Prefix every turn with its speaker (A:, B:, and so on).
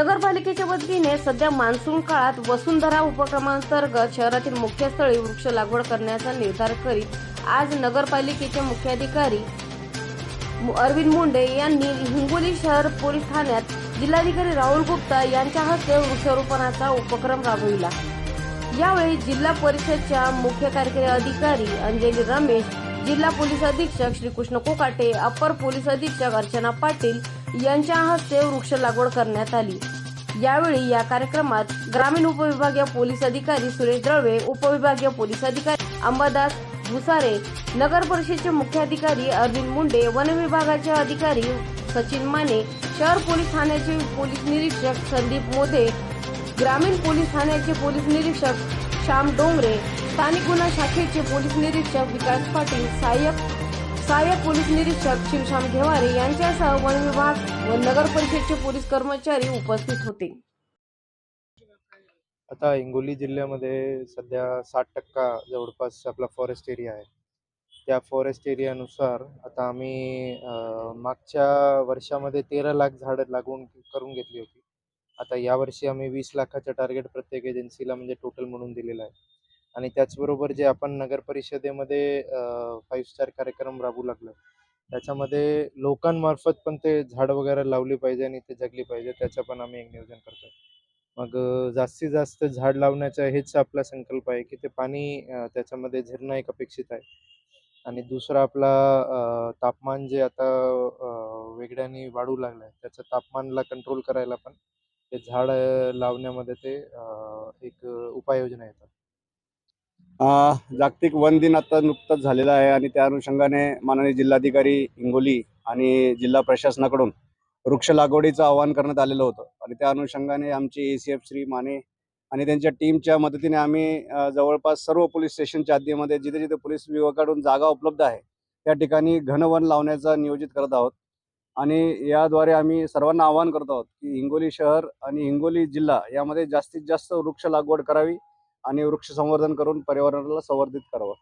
A: नगरपालिकेच्या वतीने सध्या मान्सून काळात वसुंधरा उपक्रमांतर्गत शहरातील मुख्य स्थळी वृक्ष लागवड करण्याचा निर्धार करीत आज नगरपालिकेचे मुख्याधिकारी अरविंद मुंडे यांनी हिंगोली शहर पोलीस ठाण्यात जिल्हाधिकारी राहुल गुप्ता यांच्या हस्ते वृक्षारोपणाचा उपक्रम राबविला. यावेळी जिल्हा परिषदच्या मुख्य कार्यकारी अधिकारी अंजली रमेश जिल्हा पोलीस अधीक्षक श्रीकृष्ण कोकाटे अप्पर पोलीस अधीक्षक अर्चना पाटील यांच्या हस्ते वृक्ष लागवड करण्यात आली. यावेळी या कार्यक्रमात ग्रामीण उपविभागीय पोलीस अधिकारी सुरेश दळवे उपविभागीय पोलीस अधिकारी अंबादास भुसारे नगर परिषदेचे मुख्याधिकारी अरविंद मुंडे वन विभागाचे अधिकारी सचिन माने शहर पोलीस ठाण्याचे पोलीस निरीक्षक संदीप मोदे ग्रामीण पोलीस ठाण्याचे पोलीस निरीक्षक श्याम डोंगरे स्थानिक गुन्हा शाखेचे पोलीस निरीक्षक विकास पाटील सहाय्यक सहाय्यक पोलीस निरीक्षक शिवश्याम घेवारे यांच्यासह वन विभाग व नगर परिषदचे पोलीस कर्मचारी उपस्थित होते.
B: आता हिंगोली जिल्ह्यामध्ये सध्या साठ टक्का जवळपास आपला फॉरेस्ट एरिया आहे. त्या फॉरेस्ट एरियानुसार आता आम्ही मागच्या वर्षामध्ये तेरा लाख झाडं लागवून करून घेतली होती. आता यावर्षी आम्ही वीस लाखाचं टार्गेट प्रत्येक एजन्सीला म्हणजे टोटल म्हणून दिलेलं आहे. आणि त्याचबरोबर जे आपण नगर परिषदेमध्ये फाईव्ह स्टार कार्यक्रम राबू लागलो. त्याच्यामध्ये लोकांमार्फत पण ते झाड वगैरे लावली पाहिजे आणि ते जगली पाहिजे त्याचं पण आम्ही एक नियोजन करतो मग जास्तीत जास्त झाड लावण्याचा हेच आपला संकल्प आहे की ते पाणी त्याच्यामध्ये झिरणं एक अपेक्षित आहे. आणि दुसरा आपला तापमान जे आता वेगळ्याने वाढू लागलं आहे त्याचं तापमानला कंट्रोल करायला पण ते झाड लावण्यामध्ये ते एक उपाययोजना येतात.
C: जागतिक वन दिन आता नुकताच झालेला आहे आणि त्या अनुषंगाने माननीय जिल्हाधिकारी हिंगोली आणि जिल्हा प्रशासनाकडून वृक्ष लागवडीचं आवाहन करण्यात आलेलं होतं. आणि त्या अनुषंगाने आमची A C F Shri Mane आणि त्यांच्या टीमच्या मदतीने आम्ही जवळपास सर्व पोलीस स्टेशनच्या हद्दीमध्ये जिथे जिथे पोलीस विभागाकडून जागा उपलब्ध आहे त्या ठिकाणी घनवन लावण्याचा नियोजित करत आहोत. आणि याद्वारे आम्ही सर्वांना आवाहन करत आहोत की हिंगोली शहर आणि हिंगोली जिल्हा यामध्ये जास्तीत जास्त वृक्ष लागवड करावी आणि वृक्ष संवर्धन करून पर्यावरणाला संवर्धित करावं.